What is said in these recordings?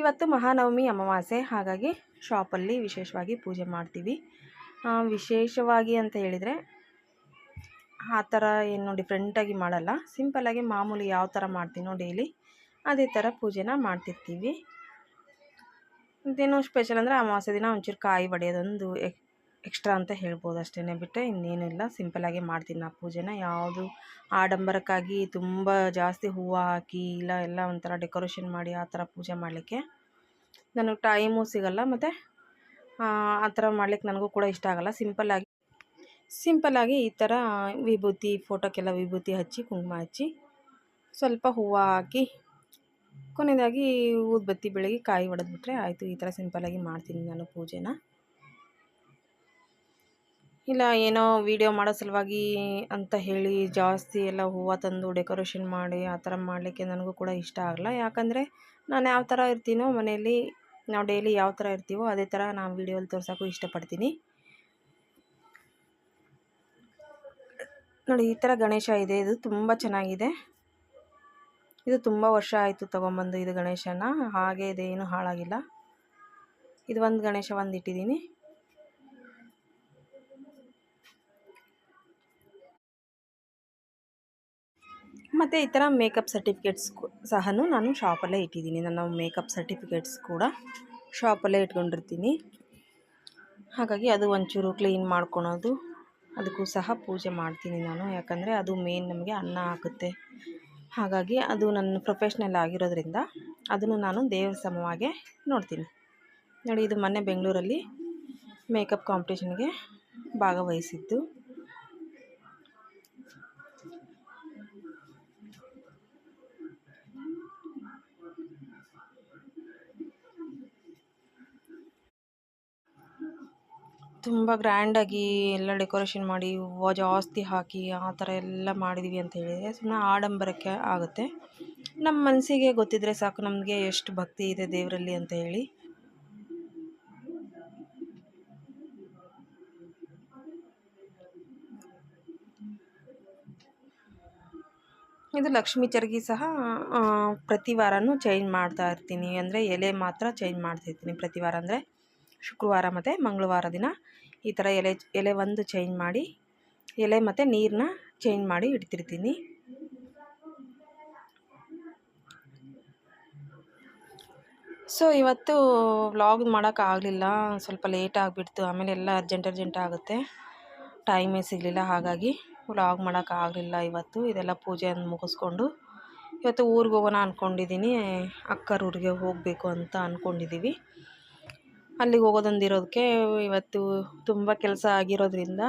ಇವತ್ತು ಮಹಾನವಮಿ ಅಮಾವಾಸ್ಯೆ, ಹಾಗಾಗಿ ಶಾಪಲ್ಲಿ ವಿಶೇಷವಾಗಿ ಪೂಜೆ ಮಾಡ್ತೀವಿ. ವಿಶೇಷವಾಗಿ ಅಂತ ಹೇಳಿದರೆ ಆ ಥರ ಏನು ಡಿಫ್ರೆಂಟಾಗಿ ಮಾಡಲ್ಲ. ಸಿಂಪಲ್ಲಾಗಿ ಮಾಮೂಲಿ ಯಾವ ಥರ ಮಾಡ್ತೀನೋ ಡೈಲಿ ಅದೇ ಥರ ಪೂಜೆನ ಮಾಡ್ತಿರ್ತೀವಿ. ಇದೇನು ಸ್ಪೆಷಲ್ ಅಂದರೆ ಅಮಾವಾಸ್ಯೆ ದಿನ ಒಂಚೂರು ಕಾಯಿ ಒಡೆಯೋದೊಂದು ಎಕ್ಸ್ಟ್ರಾ ಅಂತ ಹೇಳ್ಬೋದು ಅಷ್ಟೇ ಬಿಟ್ಟರೆ ಇನ್ನೇನಿಲ್ಲ. ಸಿಂಪಲ್ಲಾಗಿ ಮಾಡ್ತೀನಿ ನಾ ಪೂಜೆನ. ಯಾವುದು ಆಡಂಬರಕ್ಕಾಗಿ ತುಂಬ ಜಾಸ್ತಿ ಹೂವು ಹಾಕಿ, ಇಲ್ಲ ಎಲ್ಲ ಒಂಥರ ಡೆಕೋರೇಷನ್ ಮಾಡಿ ಆ ಥರ ಪೂಜೆ ಮಾಡಲಿಕ್ಕೆ ನನಗೆ ಟೈಮು ಸಿಗಲ್ಲ. ಮತ್ತು, ಆ ಥರ ಮಾಡ್ಲಿಕ್ಕೆ ನನಗೂ ಕೂಡ ಇಷ್ಟ ಆಗಲ್ಲ. ಸಿಂಪಲ್ಲಾಗಿ ಸಿಂಪಲ್ಲಾಗಿ ಈ ಥರ ವಿಭೂತಿ, ಫೋಟೋಕ್ಕೆಲ್ಲ ವಿಭೂತಿ ಹಚ್ಚಿ, ಕುಂಕುಮ ಹಚ್ಚಿ, ಸ್ವಲ್ಪ ಹೂವು ಹಾಕಿ, ಕೊನೆಯದಾಗಿ ಊದ್ಬತ್ತಿ ಬೆಳಗ್ಗೆ ಕಾಯಿ ಹೊಡೆದ್ಬಿಟ್ರೆ ಆಯಿತು. ಈ ಥರ ಸಿಂಪಲ್ಲಾಗಿ ಮಾಡ್ತೀನಿ ನಾನು ಪೂಜೆನ. ಇಲ್ಲ, ಏನೋ ವೀಡಿಯೋ ಮಾಡೋ ಸಲುವಾಗಿ ಅಂತ ಹೇಳಿ ಜಾಸ್ತಿ ಎಲ್ಲ ಹೂವು ತಂದು ಡೆಕೋರೇಷನ್ ಮಾಡಿ ಆ ಥರ ಮಾಡಲಿಕ್ಕೆ ನನಗೂ ಕೂಡ ಇಷ್ಟ ಆಗಲ್ಲ. ಯಾಕಂದರೆ ನಾನು ಯಾವ ಥರ ಇರ್ತೀನೋ ಮನೆಯಲ್ಲಿ, ನಾವು ಡೈಲಿ ಯಾವ ಥರ ಇರ್ತೀವೋ ಅದೇ ಥರ ನಾನು ವೀಡಿಯೋಲಿ ತೋರ್ಸೋಕ್ಕೂ ಇಷ್ಟಪಡ್ತೀನಿ. ನೋಡಿ, ಈ ಥರ ಗಣೇಶ ಇದೆ. ಇದು ತುಂಬ ಚೆನ್ನಾಗಿದೆ. ಇದು ತುಂಬ ವರ್ಷ ಆಯಿತು ತೊಗೊಂಬಂದು ಇದು ಗಣೇಶನ. ಹಾಗೆ ಇದೆ, ಏನು ಹಾಳಾಗಿಲ್ಲ. ಇದು ಒಂದು ಗಣೇಶ ಒಂದು ಇಟ್ಟಿದ್ದೀನಿ ಮತ್ತು ಈ ಥರ ಮೇಕಪ್ ಸರ್ಟಿಫಿಕೇಟ್ಸ್ ಸಹ ನಾನು ಶಾಪಲ್ಲೇ ಇಟ್ಟಿದ್ದೀನಿ. ನನ್ನ ಮೇಕಪ್ ಸರ್ಟಿಫಿಕೇಟ್ಸ್ ಕೂಡ ಶಾಪಲ್ಲೇ ಇಟ್ಕೊಂಡಿರ್ತೀನಿ. ಹಾಗಾಗಿ ಅದು ಒಂಚೂರು ಕ್ಲೀನ್ ಮಾಡ್ಕೊಳೋದು, ಅದಕ್ಕೂ ಸಹ ಪೂಜೆ ಮಾಡ್ತೀನಿ ನಾನು. ಯಾಕಂದರೆ ಅದು ಮೇನ್ ನಮಗೆ ಅನ್ನ ಹಾಕುತ್ತೆ ಹಾಗಾಗಿ ಅದು ನನ್ನ ಪ್ರೊಫೆಷ್ನಲ್ ಆಗಿರೋದ್ರಿಂದ ಅದನ್ನು ನಾನು ದೇವರ ಸಮವಾಗಿ ನೋಡ್ತೀನಿ. ನೋಡಿ, ಇದು ಮೊನ್ನೆ ಬೆಂಗಳೂರಲ್ಲಿ ಮೇಕಪ್ ಕಾಂಪಿಟೇಷನ್ಗೆ ಭಾಗವಹಿಸಿದ್ದು. ತುಂಬ ಗ್ರ್ಯಾಂಡಾಗಿ ಎಲ್ಲ ಡೆಕೋರೇಷನ್ ಮಾಡಿ ಹೂವು ಜಾಸ್ತಿ ಹಾಕಿ ಆ ಥರ ಎಲ್ಲ ಮಾಡಿದ್ವಿ ಅಂತ ಹೇಳಿದರೆ ಸುಮ್ಮನೆ ಆಡಂಬರಕ್ಕೆ ಆಗುತ್ತೆ. ನಮ್ಮ ಮನಸ್ಸಿಗೆ ಗೊತ್ತಿದ್ದರೆ ಸಾಕು ನಮಗೆ ಎಷ್ಟು ಭಕ್ತಿ ಇದೆ ದೇವರಲ್ಲಿ ಅಂತ ಹೇಳಿ. ಇದು ಲಕ್ಷ್ಮೀ ಚರ್ಗಿ ಸಹ ಪ್ರತಿವಾರನೂ ಪ್ರತಿ ವಾರನೂ ಚೇಂಜ್ ಮಾಡ್ತಾ ಇರ್ತೀನಿ. ಅಂದರೆ ಎಲೆ ಮಾತ್ರ ಚೇಂಜ್ ಮಾಡ್ತಿರ್ತೀನಿ ಪ್ರತಿ ವಾರ. ಅಂದರೆ ಶುಕ್ರವಾರ ಮತ್ತು ಮಂಗಳವಾರ ದಿನ ಈ ಥರ ಎಲೆ ಎಲೆ ಒಂದು ಚೇಂಜ್ ಮಾಡಿ, ಎಲೆ ಮತ್ತು ನೀರನ್ನ ಚೇಂಜ್ ಮಾಡಿ ಇಡ್ತಿರ್ತೀನಿ. ಸೊ ಇವತ್ತು ವ್ಲಾಗ್ ಮಾಡೋಕ್ಕಾಗಲಿಲ್ಲ ಸ್ವಲ್ಪ ಲೇಟ್ ಆಗಿಬಿಡ್ತು. ಆಮೇಲೆ ಎಲ್ಲ ಅರ್ಜೆಂಟ್ ಅರ್ಜೆಂಟ್ ಆಗುತ್ತೆ. ಟೈಮೇ ಸಿಗಲಿಲ್ಲ. ಹಾಗಾಗಿ ವ್ಲಾಗ್ ಮಾಡೋಕ್ಕಾಗಲಿಲ್ಲ ಇವತ್ತು. ಇದೆಲ್ಲ ಪೂಜೆಯನ್ನು ಮುಗಿಸ್ಕೊಂಡು ಇವತ್ತು ಊರಿಗೆ ಹೋಗೋಣ ಅಂದ್ಕೊಂಡಿದ್ದೀನಿ ಅಕ್ಕರ ಊರಿಗೆ ಹೋಗಬೇಕು ಅಂತ ಅಂದ್ಕೊಂಡಿದ್ದೀವಿ ಅಲ್ಲಿಗೆ ಹೋಗೋದೊಂದಿರೋದಕ್ಕೆ ಇವತ್ತು ತುಂಬ ಕೆಲಸ ಆಗಿರೋದ್ರಿಂದ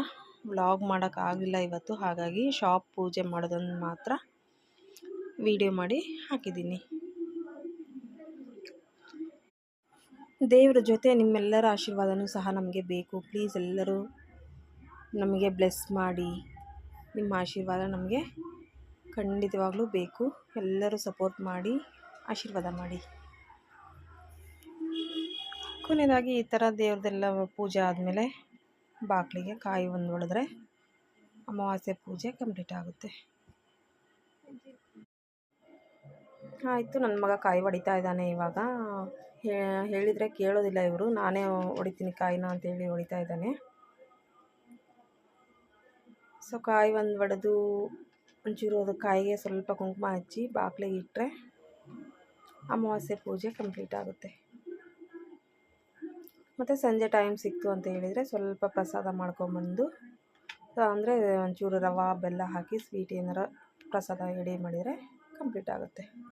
ವ್ಲಾಗ್ ಮಾಡೋಕ್ಕಾಗಲಿಲ್ಲ ಇವತ್ತು. ಹಾಗಾಗಿ ಶಾಪ್ ಪೂಜೆ ಮಾಡೋದನ್ನು ಮಾತ್ರ ವಿಡಿಯೋ ಮಾಡಿ ಹಾಕಿದ್ದೀನಿ. ದೇವರ ಜೊತೆ ನಿಮ್ಮೆಲ್ಲರ ಆಶೀರ್ವಾದನೂ ಸಹ ನಮಗೆ ಬೇಕು. ಪ್ಲೀಸ್ ಎಲ್ಲರೂ ನಮಗೆ ಬ್ಲೆಸ್ ಮಾಡಿ. ನಿಮ್ಮ ಆಶೀರ್ವಾದ ನಮಗೆ ಖಂಡಿತವಾಗಲೂ ಬೇಕು. ಎಲ್ಲರೂ ಸಪೋರ್ಟ್ ಮಾಡಿ, ಆಶೀರ್ವಾದ ಮಾಡಿ. ಕೊನೆಯದಾಗಿ ಈ ಥರ ದೇವ್ರದ್ದೆಲ್ಲ ಪೂಜೆ ಆದಮೇಲೆ ಬಾಗಿಲಿಗೆ ಕಾಯಿ ಒಂದು ಹೊಡೆದ್ರೆ ಅಮಾವಾಸ್ಯೆ ಪೂಜೆ ಕಂಪ್ಲೀಟ್ ಆಗುತ್ತೆ. ಆಯಿತು, ನನ್ನ ಮಗ ಕಾಯಿ ಹೊಡಿತಾ ಇದ್ದಾನೆ ಇವಾಗ. ಹೇಳಿದರೆ ಕೇಳೋದಿಲ್ಲ ಇವರು. ನಾನೇ ಹೊಡಿತೀನಿ ಕಾಯಿನ ಅಂತೇಳಿ ಹೊಡಿತಾ ಇದ್ದಾನೆ. ಸೊ, ಕಾಯಿ ಒಂದು ಒಡೆದು ಒಂಚೂರು ಅದು ಕಾಯಿಗೆ ಸ್ವಲ್ಪ ಕುಂಕುಮ ಹಚ್ಚಿ ಬಾಗಿಲಿಗೆ ಇಟ್ಟರೆ ಅಮಾವಾಸ್ಯೆ ಪೂಜೆ ಕಂಪ್ಲೀಟ್ ಆಗುತ್ತೆ. ಮತ್ತು ಸಂಜೆ ಟೈಮ್ ಸಿಕ್ತು ಅಂತ ಹೇಳಿದರೆ ಸ್ವಲ್ಪ ಪ್ರಸಾದ ಮಾಡ್ಕೊಂಬಂದು ಅಂದರೆ ಒಂಚೂರು ರವೆ, ಬೆಲ್ಲ ಹಾಕಿ ಸ್ವೀಟ್ ಏನಾರ ಪ್ರಸಾದ ರೆಡಿ ಮಾಡಿದರೆ ಕಂಪ್ಲೀಟ್ ಆಗುತ್ತೆ.